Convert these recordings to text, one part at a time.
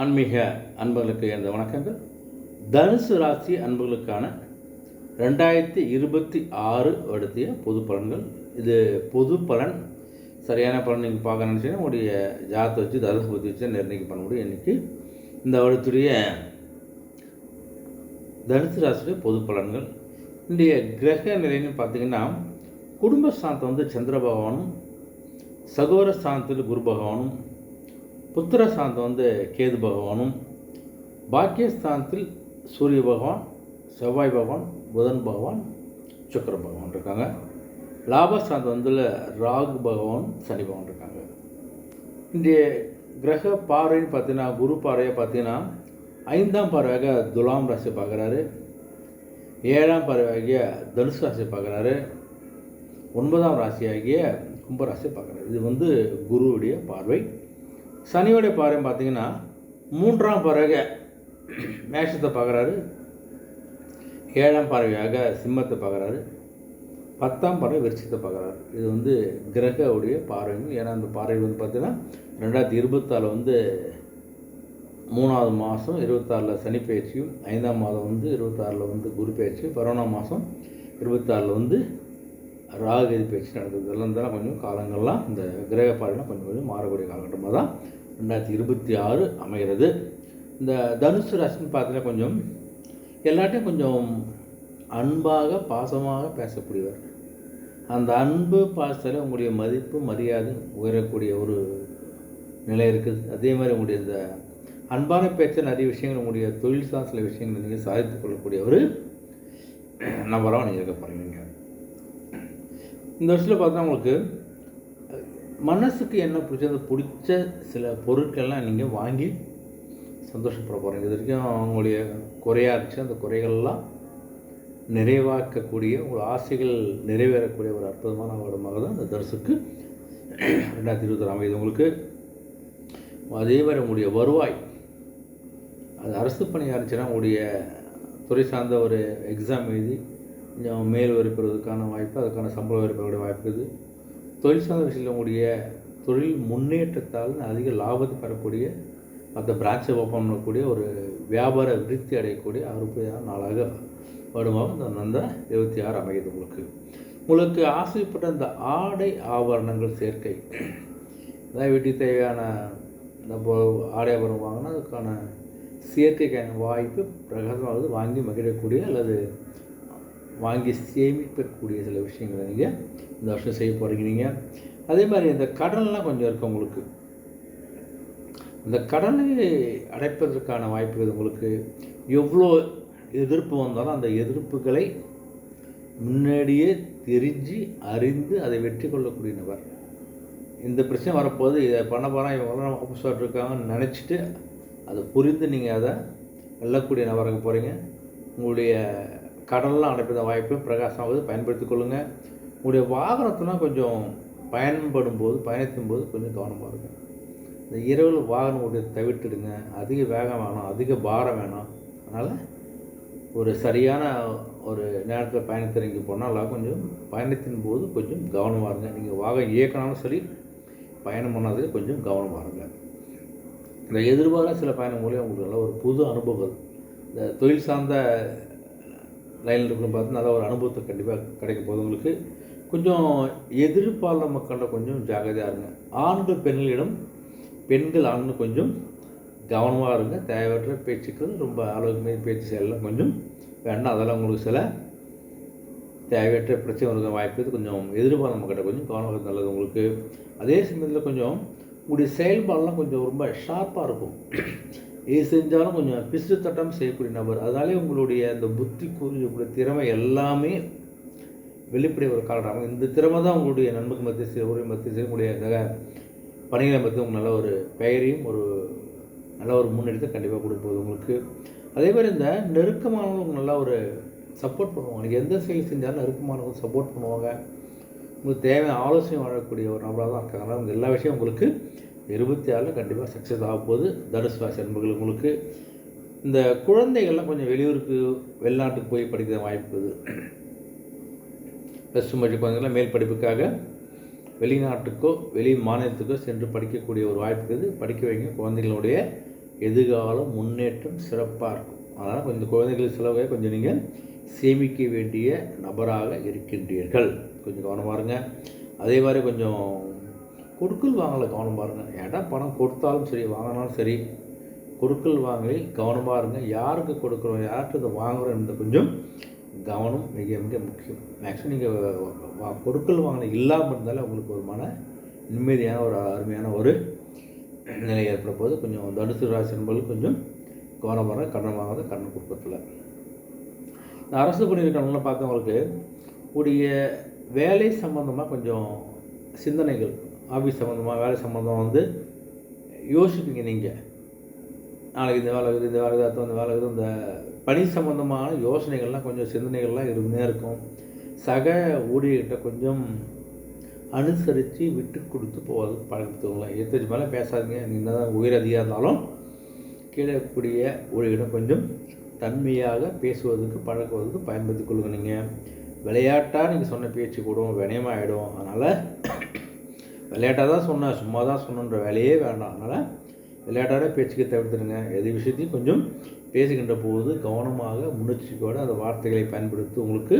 ஆன்மீக அன்பர்களுக்கு எனது வணக்கங்கள். தனுசு ராசி அன்பர்களுக்கான ரெண்டாயிரத்தி இருபத்தி ஆறு வருடத்திய பொது பலன்கள். இது பொது பலன். சரியான பலன் நீங்கள் பார்க்க நினச்சிங்கன்னா உங்களுடைய ஜாத்தை வச்சு தனுசு பற்றி வச்சு நிர்ணயிக்க பண்ண முடியும் இன்றைக்கி இந்த வருடத்துடைய தனுசு ராசியுடைய பொது பலன்கள். இன்றைய கிரக நிலைன்னு பார்த்தீங்கன்னா குடும்ப ஸ்தானத்தை வந்து சந்திர பகவானும் சகோர ஸ்தானத்தில் குரு பகவானும் புத்திர ஸ்தானத்தில் வந்து கேது பகவானும் பாக்கியஸ்தானத்தில் சூரிய பகவான் செவ்வாய் பகவான் புதன் பகவான் சுக்கர பகவான் இருக்காங்க. லாபஸ்தானத்தில் வந்து ராகு பகவான் சனி பகவான் இருக்காங்க. இன்றைய கிரக பார்வைன்னு பார்த்தீங்கன்னா குரு பார்வையை பார்த்தீங்கன்னா ஐந்தாம் பார்வையாக துலாம் ராசி பார்க்குறாரு. ஏழாம் பார்வையாகிய தனுசு ராசி பார்க்குறாரு. ஒன்பதாம் ராசியாகிய கும்பராசி பார்க்குறாரு. இது வந்து குருவுடைய பார்வை. சனியோடைய பாறை பார்த்தீங்கன்னா மூன்றாம் பறவை மேஷத்தை பார்க்குறாரு. ஏழாம் பறவையாக சிம்மத்தை பார்க்குறாரு. பத்தாம் பறவை விருட்சத்தை பார்க்குறாரு. இது வந்து கிரகவுடைய பார்வைகள் ஏன்னா அந்த பார்வை வந்து பார்த்தீங்கன்னா ரெண்டாயிரத்தி இருபத்தாறில் வந்து மூணாவது மாதம் இருபத்தாறில் சனி பயிற்சியும் ஐந்தாம் மாதம் வந்து இருபத்தாறில் வந்து குரு பயிற்சியும் பரோனா மாதம் இருபத்தாறில் வந்து ராகு பயிற்சி நடந்தது இதெல்லாம் தான் கொஞ்சம் காலங்கள்லாம் இந்த கிரக பார்வைலாம் கொஞ்சம் கொஞ்சம் மாறக்கூடிய காலகட்டமாக தான் ரெண்டாயிரத்தி இருபத்தி ஆறு அமைகிறது. இந்த தனுசு ராசின்னு பார்த்தீங்கன்னா கொஞ்சம் எல்லாட்டையும் கொஞ்சம் அன்பாக பாசமாக பேசக்கூடியவர். அந்த அன்பு பாசத்தில் உங்களுடைய மதிப்பு மரியாதை உயரக்கூடிய ஒரு நிலை இருக்குது. அதே மாதிரி உங்களுடைய இந்த அன்பான பேச்ச நிறைய விஷயங்கள் உங்களுடைய தொழில் சார் சில விஷயங்கள் நீங்கள் சாதித்து கொள்ளக்கூடிய ஒரு நபராக நீங்கள் இருக்க போகிறீங்க இந்த வருஷத்தில் பார்த்தா உங்களுக்கு மனசுக்கு என்ன பிடிச்சது பிடிச்ச சில பொருட்கள்லாம் நீங்கள் வாங்கி சந்தோஷப்பட போகிறீங்க இது வரைக்கும் அவங்களுடைய குறையாக இருந்துச்சு. அந்த குறைகள்லாம் நிறைவாக்கக்கூடிய உங்கள் ஆசைகள் நிறைவேறக்கூடிய ஒரு அற்புதமான வருடமாக தான் அந்த தரிசுக்கு ரெண்டாயிரத்தி இருபத்தி அமைது உங்களுக்கு அதே மாதிரி உங்களுடைய வருவாய். அது அரசு பணியாக இருந்துச்சுன்னா உங்களுடைய துறை சார்ந்த ஒரு எக்ஸாம் எழுதி கொஞ்சம் மேல் வரிப்பெறுவதற்கான வாய்ப்பு அதுக்கான சம்பளம் வரிப்பெறக்கூடிய வாய்ப்பு இருக்குது தொழில் சார்ந்த விஷயத்தில் உங்களுடைய தொழில் முன்னேற்றத்தால் அதிக லாபத்தை பெறக்கூடிய மற்ற பிரான்ச்சை ஓப்பன் பண்ணக்கூடிய ஒரு வியாபார விருத்தி அடையக்கூடிய அறுபதாம் நாளாக வருமாக இந்த அந்த இருபத்தி ஆறு அமைகிறது உங்களுக்கு. உங்களுக்கு ஆசைப்பட்ட இந்த ஆடை ஆபரணங்கள் சேர்க்கை. அதாவது வீட்டுக்கு தேவையான நம்ம ஆடை ஆபரணம் வாங்கினா அதுக்கான சேர்க்கைக்கான வாய்ப்பு பிரகாசமாவது வாங்கி மகிழக்கூடிய அல்லது வாங்கி சேமிக்கக்கூடிய சில விஷயங்களை நீங்கள் இந்த வருஷம் செய்ய போகிறீங்க நீங்கள் அதே மாதிரி இந்த கடன்லாம் கொஞ்சம் இருக்குது உங்களுக்கு. இந்த கடனை அடைப்பதற்கான வாய்ப்புகள் உங்களுக்கு எவ்வளோ எதிர்ப்பு வந்தாலும் அந்த எதிர்ப்புகளை முன்னாடியே தெரிஞ்சு அறிந்து அதை வெற்றி கொள்ளக்கூடிய நபர். இந்த பிரச்சனை வரப்போது இதை பண்ண போகிறோம் இவங்களாம் ஆப்போசிட் இருக்காங்கன்னு நினச்சிட்டு அதை புரிந்து நீங்கள் அதை வெல்லக்கூடிய நபராக போகிறீங்க உங்களுடைய கடல்லாம் அடைப்பத வாய்ப்பு பிரகாசமாவது பயன்படுத்தி கொள்ளுங்கள் உங்களுடைய வாகனத்தெலாம் கொஞ்சம் பயன்படும் போது பயணிக்கும் போது கொஞ்சம் கவனமாக இருக்கும் இந்த இரவில் வாகனம் உடைய தவிர்த்துடுங்க. அதிக வேகம் வேணாம். அதிக பாரம் வேணாம். அதனால் ஒரு சரியான ஒரு நேரத்தில் பயணத்திறங்கி போனால் கொஞ்சம் பயணத்தின் போது கொஞ்சம் கவனமாக இருங்க. நீங்கள் வாகனம் இயக்கினாலும் சரி பயணம் பண்ணாதே கொஞ்சம் கவனமாக இருங்க. இந்த எதிர்பாராத சில பயணம் மூலியம் உங்களுக்கு நல்ல ஒரு புது அனுபவங்கள். இந்த தொழில் சார்ந்த லைனில் இருக்குன்னு பார்த்து நல்ல ஒரு அனுபவத்தை கண்டிப்பாக கிடைக்க போது உங்களுக்கு. கொஞ்சம் எதிர்பார்ந்த மக்கள்கிட்ட கொஞ்சம் ஜாகிரதையாக இருங்க. ஆண்கள் பெண்களிடம் பெண்கள் ஆண்கள் கொஞ்சம் கவனமாக இருங்க. தேவையற்ற பேச்சுக்கள் ரொம்ப அளவுக்கு மீறி பேச்சு செயலாம் கொஞ்சம். வேண்டாம் அதெல்லாம் உங்களுக்கு சில தேவையற்ற பிரச்சனை இருக்க வாய்ப்பு கொஞ்சம் எதிர்பார்ந்த மக்கள்கிட்ட கொஞ்சம் கவனம் நல்லது உங்களுக்கு. அதே சமயத்தில் கொஞ்சம் உங்களுடைய செயல்பாடெலாம் கொஞ்சம் ரொம்ப ஷார்ப்பாக இருக்கும். எது செஞ்சாலும் கொஞ்சம் பிசு தட்டம் செய்யக்கூடிய நபர். அதனாலே உங்களுடைய அந்த புத்தி கூறியக்கூடிய திறமை எல்லாமே வெளிப்படை ஒரு காலராகும் இந்த திறமை தான் உங்களுடைய நண்புக்கு மத்திய செய்ய ஒரு மத்திய செய்ய உங்களுடைய சக பணிகளை பற்றி உங்களுக்கு நல்ல ஒரு பெயரையும் ஒரு நல்ல ஒரு முன்னெடுத்து கண்டிப்பாக கொடுப்போது உங்களுக்கு. அதே மாதிரி இந்த நெருக்கமானவங்க நல்லா ஒரு சப்போர்ட் பண்ணுவாங்க. நீங்கள் எந்த செயல் செஞ்சாலும் நெருக்கமானவங்க சப்போர்ட் பண்ணுவாங்க. உங்களுக்கு தேவையான ஆலோசனை வழங்கக்கூடிய ஒரு நபராக தான் இருக்காங்க. அதனால் எல்லா விஷயம் உங்களுக்கு இருபத்தி ஆறில் கண்டிப்பாக சக்ஸஸ் ஆக போகுது. தனுசு ராசி என்பர்கள் உங்களுக்கு. இந்த குழந்தைகள்லாம் கொஞ்சம் வெளியூருக்கு வெளிநாட்டுக்கு போய் படிக்கிற வாய்ப்பு இருக்குது. ப்ளஸ் டூ படிப்பு குழந்தைங்களாம் மேல் படிப்புக்காக வெளிநாட்டுக்கோ வெளி மாநிலத்துக்கோ சென்று படிக்கக்கூடிய ஒரு வாய்ப்பு இருக்குது. படிக்க வைங்க. குழந்தைகளுடைய எதிர்காலம் முன்னேற்றம் சிறப்பாக இருக்கும். அதனால் கொஞ்சம் குழந்தைகள் செலவை கொஞ்சம் நீங்கள் சேமிக்க வேண்டிய நபராக இருக்கின்றீர்கள். கொஞ்சம் கவனமாக இருங்க. அதே மாதிரி கொஞ்சம் கொடுக்கல் வாங்கலை கவனமாக இருங்க. ஏன்டா பணம் கொடுத்தாலும் சரி வாங்கினாலும் சரி கொடுக்கல் வாங்கலில் கவனமாக இருங்க. யாருக்கு கொடுக்குறோம் யார்கிட்ட இதை வாங்குறோம் என்ற கொஞ்சம் கவனம் மிக மிக முக்கியம். மேக்ஸிமம் நீங்கள் பொருட்கள் வாங்கின இல்லாமல் இருந்தாலே உங்களுக்கு ஒரு மன நிம்மதியான ஒரு அருமையான ஒரு நிலை ஏற்பட போது கொஞ்சம் தனுசு ராசி என்பது கொஞ்சம் கவனம் வர கடன் வாங்காத கடன் கொடுக்கறதுல இந்த அரசு பணியிருக்கிறவங்களாம் பார்த்தவங்களுக்கு உடைய வேலை சம்மந்தமாக கொஞ்சம் சிந்தனைகள் ஆஃபீஸ் சம்மந்தமாக வேலை சம்மந்தமாக வந்து யோசிப்பீங்க நீங்கள் நாளைக்கு இந்த வேலை இருக்குது இந்த வேலை இருக்குது இந்த வேலை இருக்குது இந்த பணி சம்மந்தமான யோசனைகள்லாம் கொஞ்சம் சிந்தனைகள்லாம் இருந்தே இருக்கும். சக ஊழியர்கிட்ட கொஞ்சம் அனுசரித்து விட்டு கொடுத்து போவது பழக்கத்துங்களா எத்தனை மேலே பேசாதீங்க. நீங்கள் தான் உயிர் அதிகாக இருந்தாலும் கீழே கூடிய ஊழியர்கிட்ட கொஞ்சம் தன்மையாக பேசுவதற்கு பழக்குவதற்கு பயன்படுத்தி கொள்ளுங்க நீங்கள் விளையாட்டாக நீங்கள் சொன்ன பேச்சு கூடும் வினயமாகிடும் அதனால் விளையாட்டாக தான் சொன்னேன். சும்மா தான் சொன்னன்ற வேலையே வேண்டாம். அதனால் விளையாட்டான பேச்சுக்கு தவிர்த்துடுங்க. எது விஷயத்தையும் கொஞ்சம் பேசுகின்ற போது கவனமாக முன்னெச்சரிக்கையோடு அந்த வார்த்தைகளை பயன்படுத்தி உங்களுக்கு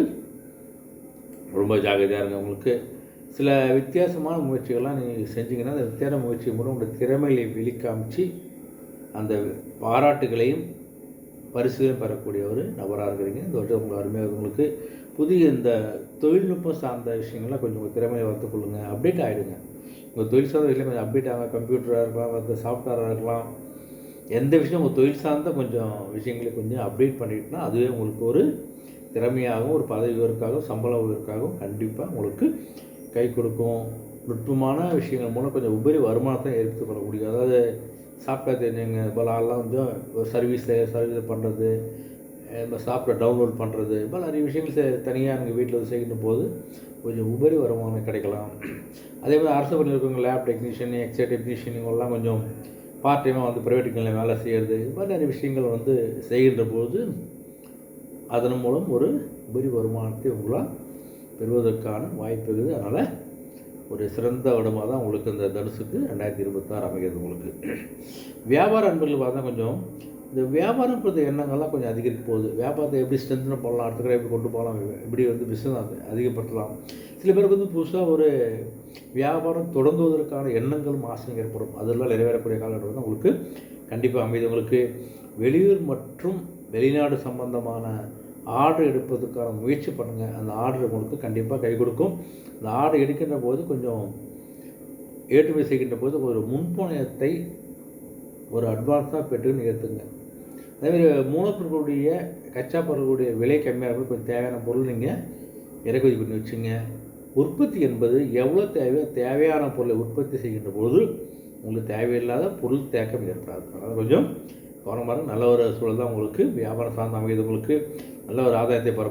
ரொம்ப ஜாகிரதையாக இருங்க உங்களுக்கு. சில வித்தியாசமான முயற்சிகள்லாம் நீங்கள் செஞ்சீங்கன்னா அந்த வித்தியாச முயற்சி மூலம் உங்களோட திறமையை வெளிக்காமிச்சு அந்த பாராட்டுகளையும் பரிசுகளையும் பெறக்கூடிய ஒரு நபராக இருக்கிறீங்க. இந்த வருஷம் உங்களுக்கு அருமையாக உங்களுக்கு புதிய இந்த தொழில்நுட்பம் சார்ந்த விஷயங்கள்லாம் கொஞ்சம் உங்கள் திறமையை வளர்த்துக்கொள்ளுங்க அப்டேட் ஆகிடுங்க உங்கள் தொழில் சார்ந்த விஷயம் கொஞ்சம் அப்டேட் ஆகும் கம்ப்யூட்டராக இருக்கலாம் வந்து சாஃப்ட்வேராக இருக்கலாம். எந்த விஷயம் உங்கள் தொழில் சார்ந்த கொஞ்சம் விஷயங்களை கொஞ்சம் அப்டேட் பண்ணிட்டுனா அதுவே உங்களுக்கு ஒரு திறமையாகவும் ஒரு பதவி உயர்வுக்காகவும் சம்பள உயர்வுக்காகவும் கண்டிப்பாக உங்களுக்கு கை கொடுக்கும். நுட்பமான விஷயங்கள் மூலம் கொஞ்சம் உபரி வருமானத்தை ஏற்படுத்திக் கொள்ளக்கூடிய அதாவது சாஃப்ட்வேர் தெரிஞ்சவங்க போல் ஆள்லாம் வந்து சர்வீஸில் சர்வீஸ் பண்ணுறது இந்த சாஃப்ட்வேர் டவுன்லோட் பண்ணுறது இப்போ நிறைய விஷயங்கள் தனியாக எங்கள் வீட்டில் வந்து செய்கின்ற போது கொஞ்சம் உபரி வருமானம் கிடைக்கலாம். அதே மாதிரி அரசு பணியில் இருக்கவங்க லேப் டெக்னீஷியன் எக்ஸ்ரே டெக்னீஷியன் இவங்கெல்லாம் கொஞ்சம் பார்ட் டைமாக வந்து ப்ரைவேட் கம்பெனியில் வேலை செய்கிறது இது மாதிரி நிறைய விஷயங்கள் வந்து செய்கின்ற போது அதன் மூலம் ஒரு உபரி வருமானத்தை உங்களால் பெறுவதற்கான வாய்ப்பு இருக்குது. அதனால் ஒரு சிறந்த இடமாக தான் உங்களுக்கு இந்த தனுசுக்கு ரெண்டாயிரத்தி இருபத்தாறு அமைகிறது உங்களுக்கு. வியாபார அன்பர்கள் பார்த்தா கொஞ்சம் இந்த வியாபாரம் குறித்த எண்ணங்கள்லாம் கொஞ்சம் அதிகரிக்க போகுது. வியாபாரத்தை எப்படி ஸ்ட்ரென்த்ன போடலாம் அடுத்த கடை எப்படி கொண்டு போகலாம் எப்படி வந்து பிஸ்னஸ் அதிகப்படுத்தலாம். சில பேருக்கு வந்து புதுசாக ஒரு வியாபாரம் தொடங்குவதற்கான எண்ணங்களும் ஆசையும் ஏற்படும். அதெல்லாம் நிறைவேறக்கூடிய காலகட்டம் தான் உங்களுக்கு கண்டிப்பாக அமைது. உங்களுக்கு வெளியூர் மற்றும் வெளிநாடு சம்பந்தமான ஆர்டர் எடுப்பதற்கான முயற்சி பண்ணுங்கள் அந்த ஆர்டர் உங்களுக்கு கண்டிப்பாக கை கொடுக்கும். அந்த ஆர்டர் எடுக்கின்ற போது கொஞ்சம் ஏற்றுமதி செய்கின்ற போது ஒரு முன்பணத்தை ஒரு அட்வான்ஸாக பெற்றுன்னு ஏற்றுங்க அதேமாதிரி மூலப்பொருளுடைய கச்சா பொருளுடைய விலை கம்மியாக இருக்கும் கொஞ்சம் தேவையான பொருள் நீங்கள் இறக்குமதி பண்ணி வச்சுங்க. உற்பத்தி என்பது எவ்வளோ தேவையோ தேவையான பொருளை உற்பத்தி செய்கின்ற பொழுது உங்களுக்கு தேவையில்லாத பொருள் தேக்கம் ஏற்படாது. அதனால் கொஞ்சம் கவனமாக நல்ல ஒரு சூழல் தான் உங்களுக்கு. வியாபாரம் சார்ந்த அமைகிறது உங்களுக்கு. நல்ல ஒரு ஆதாயத்தை பெற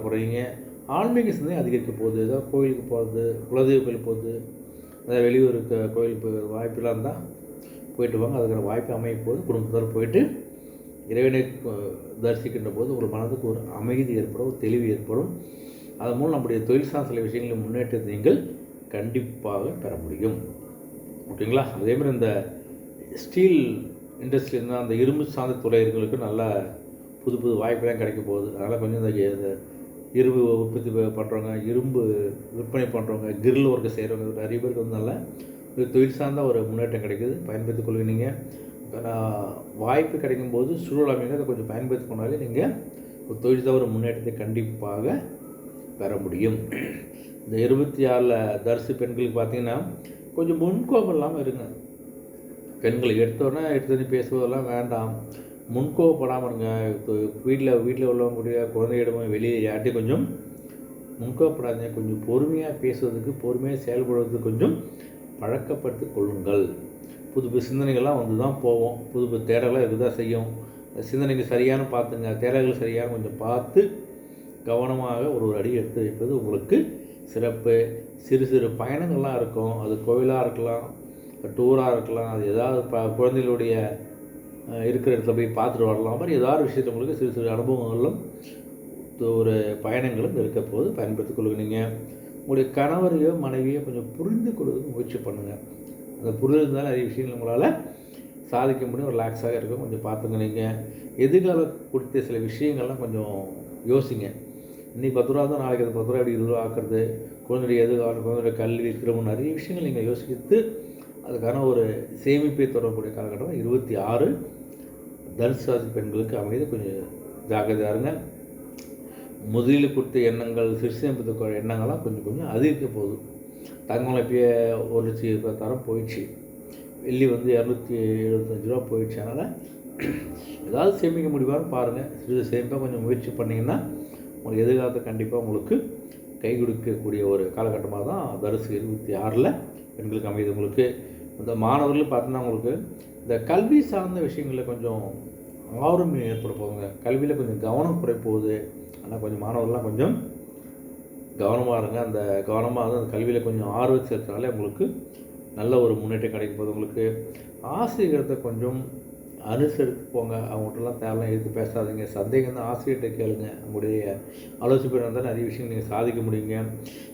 ஆன்மீக சிந்தனை அதிகரிக்க போகுது. ஏதாவது கோயிலுக்கு போகிறது குலதெய்வ கோயில் போகுது அதாவது வெளியூருக்கு கோயிலுக்கு போய் வாய்ப்பெல்லாம் இருந்தால் போயிட்டு வாங்க. அதுக்கான வாய்ப்பு அமைய போது குடும்பத்தோடு போயிட்டு இறைவனை தரிசிக்கின்ற போது உங்கள் மனதுக்கு ஒரு அமைதி ஏற்படும் ஒரு தெளிவு ஏற்படும். அதன் மூலம் நம்முடைய தொழில் சார்ந்த சில விஷயங்களில் முன்னேற்றத்தை நீங்கள் கண்டிப்பாக பெற முடியும். ஓகேங்களா? அதே மாதிரி இந்த ஸ்டீல் இண்டஸ்ட்ரி இருந்தால் அந்த இரும்பு சார்ந்த துறையர்களுக்கு நல்ல புது புது வாய்ப்புலாம் கிடைக்க போகுது. அதனால் கொஞ்சம் இந்த இரும்பு உற்பத்தி பண்ணுறவங்க இரும்பு விற்பனை பண்ணுறவங்க கிரில் ஒர்க்கு செய்கிறவங்க நிறைய பேருக்கு வந்து நல்ல ஒரு தொழில் சார்ந்த ஒரு முன்னேற்றம் கிடைக்குது. பயன்படுத்திக் கொள்கிறீங்க. வாய்ப்பு கிடைக்கும் போது சூழல் அதை கொஞ்சம் பயன்படுத்தி கொண்டாலே நீங்கள் ஒரு தொழில் தவிர முன்னேற்றத்தை கண்டிப்பாக பெற முடியும். இந்த இருபத்தி ஆறில் தரிசு பெண்களுக்கு பார்த்தீங்கன்னா கொஞ்சம் முன்கோபம் இல்லாமல் இருங்க. பெண்களை எடுத்தோடனே எடுத்து பேசுவதெல்லாம் வேண்டாம். முன்கோபப்படாமல் இருங்க. வீட்டில் வீட்டில் உள்ளவங்க கூடிய குழந்தையிடமும் வெளியே யார்ட்டையும் கொஞ்சம் முன்கோபப்படாதீங்க. கொஞ்சம் பொறுமையாக பேசுவதற்கு பொறுமையாக செயல்படுவதற்கு கொஞ்சம் பழக்கப்படுத்திக் கொள்ளுங்கள். புது புது சிந்தனைகள்லாம் வந்து தான் போவோம் புது புது தேடலாம் இருக்க தான் செய்யும்? சிந்தனைகள் சரியான பார்த்துங்க. தேடல்கள் சரியான கொஞ்சம் பார்த்து கவனமாக ஒரு ஒரு அடி எடுத்து வைப்பது உங்களுக்கு சிறப்பு. சிறு சிறு பயணங்கள்லாம் இருக்கும். அது கோவிலாக இருக்கலாம் டூராக இருக்கலாம். அது ஏதாவது ப குழந்தைகளுடைய இருக்கிற இடத்துல போய் பார்த்துட்டு வரலாம். மாதிரி ஏதாவது விஷயத்தில் உங்களுக்கு சிறு சிறு அனுபவங்களும் ஒரு பயணங்களும் இருக்க போது பயன்படுத்திக் கொள்ளுங்க நீங்கள் உங்களுடைய கணவரையோ மனைவியோ கொஞ்சம் புரிந்து கொள்வதற்கு முயற்சி பண்ணுங்கள் அந்த புரிதல் இருந்தாலும் நிறைய விஷயங்கள் உங்களால் சாதிக்க முடியும் ரிலாக்ஸாக இருக்கும் கொஞ்சம் பார்த்துங்க நீங்கள் எதிர்கால கொடுத்த சில விஷயங்கள்லாம் கொஞ்சம் யோசிங்க. இன்றைக்கி பத்து ரூபா தான் நாளைக்கு அது பத்து ரூபா எப்படி இருபது ரூபா ஆக்குறது. குழந்தைய எதிர்காலம் குழந்தைய கல்வி இருக்கிறவங்க நிறைய விஷயங்கள் நீங்கள் யோசித்து அதுக்கான ஒரு சேமிப்பை தொடரக்கூடிய காலகட்டம் இருபத்தி ஆறு தனுசாதி பெண்களுக்கு அமைது கொஞ்சம் ஜாக்கிரதையாக இருங்க. முதலில் கொடுத்த எண்ணங்கள் சிறுசேமிப்பு எண்ணங்கள்லாம் கொஞ்சம் கொஞ்சம் அதிகரிக்க போகுது. தங்கம் இப்போயே ஒரு லட்சத்தி இருபத்தாயிரம் போயிடுச்சு. வெள்ளி வந்து இரநூத்தி எழுபத்தஞ்சு ரூபா போயிடுச்சு. அதனால் ஏதாவது சேமிக்க முடியுமான்னு பாருங்கள் சிறிது சேமிப்பாக கொஞ்சம் முயற்சி பண்ணிங்கன்னா உங்களுக்கு எதிர்காலத்தை கண்டிப்பாக உங்களுக்கு கை கொடுக்கக்கூடிய ஒரு காலகட்டமாக தான் தரிசு இருபத்தி ஆறில் பெண்களுக்கு அமையுது உங்களுக்கு. இந்த மாணவர்கள் பார்த்தீங்கன்னா உங்களுக்கு இந்த கல்வி சார்ந்த விஷயங்களில் கொஞ்சம் ஆர்வம் ஏற்பட போகுங்க கல்வியில் கொஞ்சம் கவனம் குறை போகுது. ஆனால் கொஞ்சம் மாணவர்கள்லாம் கொஞ்சம் கவனமாக இருங்க. அந்த கவனமாக அந்த கல்வியில் கொஞ்சம் ஆர்வம் சேர்த்தனாலே உங்களுக்கு நல்ல ஒரு முன்னேற்றம் கிடைக்கும் போது உங்களுக்கு. ஆசிரியர்கிட்ட கொஞ்சம் அனுசரித்து போங்க. அவங்கள்ட்டலாம் தேவையில்லாம் எடுத்து பேசாதீங்க. சந்தேகம் தான் ஆசிரியர்கிட்ட கேளுங்க. உங்களுடைய ஆலோசனை இருந்தால் நிறைய விஷயங்கள் நீங்கள் சாதிக்க முடியுங்க.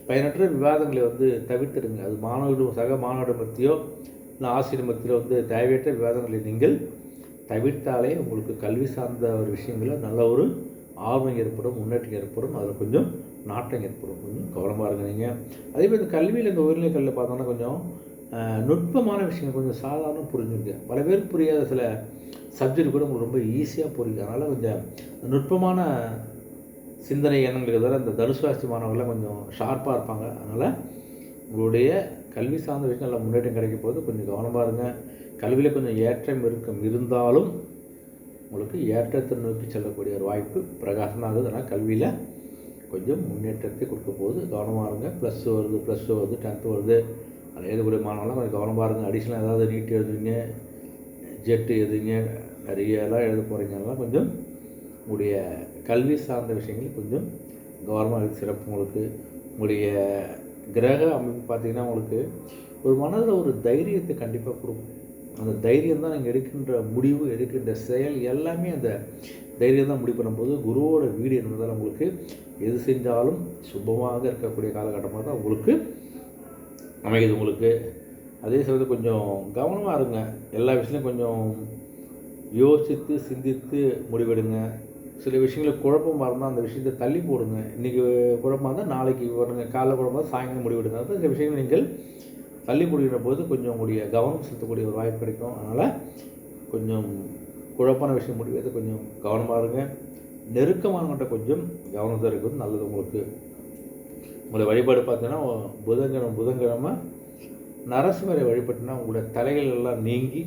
பயனற்ற விவாதங்களை வந்து தவிர்த்துடுங்க. அது மாணவர்கள் சக மாணவர்கள் மத்தியோ இல்லை ஆசிரியர் மத்தியில் வந்து தேவையற்ற விவாதங்களை நீங்கள் தவிர்த்தாலே உங்களுக்கு கல்வி சார்ந்த ஒரு விஷயங்களில் நல்ல ஒரு ஆர்வம் ஏற்படும் முன்னேற்றம் ஏற்படும். அதில் கொஞ்சம் நாட்டம் ஏற்படும். கொஞ்சம் கவனமாக இருங்க நீங்கள் அதே மாதிரி இந்த கல்வியில் இந்த உயர்நிலை கல்வியில் பார்த்தோன்னா கொஞ்சம் நுட்பமான விஷயங்கள் கொஞ்சம் சாதாரண புரிஞ்சுங்க பல பேருக்கு புரியாத சில சப்ஜெக்ட் கூட உங்களுக்கு ரொம்ப ஈஸியாக புரியுது. அதனால் கொஞ்சம் நுட்பமான சிந்தனை எண்ணங்களுக்கு தவிர இந்த தனுசு ராசி மாணவர்கள்லாம் கொஞ்சம் ஷார்ப்பாக இருப்பாங்க. அதனால் உங்களுடைய கல்வி சார்ந்த விஷயம் நல்லா முன்னேற்றம் கிடைக்கும் போது கொஞ்சம் கவனமாக இருங்க. கல்வியில் கொஞ்சம் ஏற்றம் இருக்கும் இருந்தாலும் உங்களுக்கு ஏற்றத்தை நோக்கி செல்லக்கூடிய ஒரு வாய்ப்பு பிரகாசமாகுது ஆனால் கல்வியில் கொஞ்சம் முன்னேற்றத்தை கொடுக்க போகுது. கவனமாக இருங்க. ப்ளஸ் வருது ப்ளஸ் டூ வருது டென்த்து வருது. அதில் எழுதக்கூடிய மாணவர்கள்லாம் கொஞ்சம் கவனமாக இருங்க. அடிஷ்னல் ஏதாவது நீட் எழுதுவீங்க ஜெட்டு எழுதுவீங்க நிறைய எல்லாம் எழுத போகிறீங்கலாம் கொஞ்சம் உங்களுடைய கல்வி சார்ந்த விஷயங்கள் கொஞ்சம் கவனமாக இருக்கு. சிறப்பு உங்களுக்கு. உங்களுடைய கிரக அமைப்பு பார்த்தீங்கன்னா உங்களுக்கு ஒரு மனதில் ஒரு தைரியத்தை கண்டிப்பாக கொடுக்கும். அந்த தைரியம் தான் நீங்கள் எடுக்கின்ற முடிவு எடுக்கின்ற செயல் எல்லாமே அந்த தைரியம் தான் முடிவு பண்ணும்போது குருவோட வீடு என்பதால் உங்களுக்கு எது செஞ்சாலும் சுபமாக இருக்கக்கூடிய காலகட்டமாக தான் உங்களுக்கு அமையுது உங்களுக்கு. அதே சமயத்தில் கொஞ்சம் கவனமாக இருங்க. எல்லா விஷயத்துலையும் கொஞ்சம் யோசித்து சிந்தித்து முடிவெடுங்க. சில விஷயங்கள் குழப்பமாக இருந்தால் அந்த விஷயத்தை தள்ளி போடுங்க. இன்றைக்கி குழப்பமாக இருந்தால் நாளைக்கு வருங்க. காலைல குழப்பமாக சாயங்காலம் முடிவெடுங்க. அப்போ இந்த விஷயங்கள் நீங்கள் தள்ளி குடிக்கிற போது கொஞ்சம் உங்களுடைய கவனம் செலுத்தக்கூடிய ஒரு வாய்ப்பு கிடைக்கும். அதனால் கொஞ்சம் குழப்பான விஷயம் முடியாது கொஞ்சம் கவனமாக இருங்க. நெருக்கமானவங்கள்ட்ட கொஞ்சம் கவனத்தை இருக்கிறது நல்லது. உங்களுக்கு உங்களை வழிபாடு பார்த்தீங்கன்னா புதன்கிழமை புதன்கிழமை நரசிம்மரை வழிபட்டுனா உங்களுடைய தலைகள் எல்லாம் நீங்கி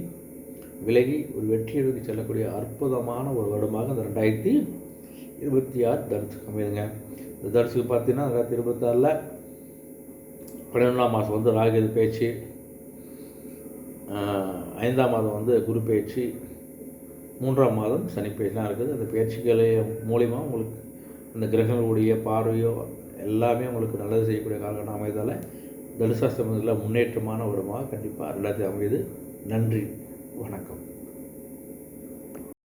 விலகி ஒரு வெற்றியெடுத்து செல்லக்கூடிய அற்புதமான ஒரு வருடமாக இந்த ரெண்டாயிரத்தி இருபத்தி ஆறு தனுசுக்கு அமையுதுங்க. இந்த தனுசுக்கு பார்த்தீங்கன்னா ரெண்டாயிரத்தி இருபத்தாறில் பன்னிரெண்டாம் மாதம் வந்து ராகுது பேச்சு ஐந்தாம் மாதம் வந்து குரு பேச்சு மூன்றாம் மாதம் சனி பேச்சுலாம் இருக்குது. அந்த பேச்சுக்களை மூலிமா உங்களுக்கு அந்த கிரகங்களுடைய பார்வையோ எல்லாமே உங்களுக்கு நல்லது செய்யக்கூடிய காலகட்டம் அமைதால் தனுசாஸ்திரத்தில் முன்னேற்றமான வருடமாக கண்டிப்பாக ரெண்டாயிரத்தி அமையுது. நன்றி. வணக்கம்.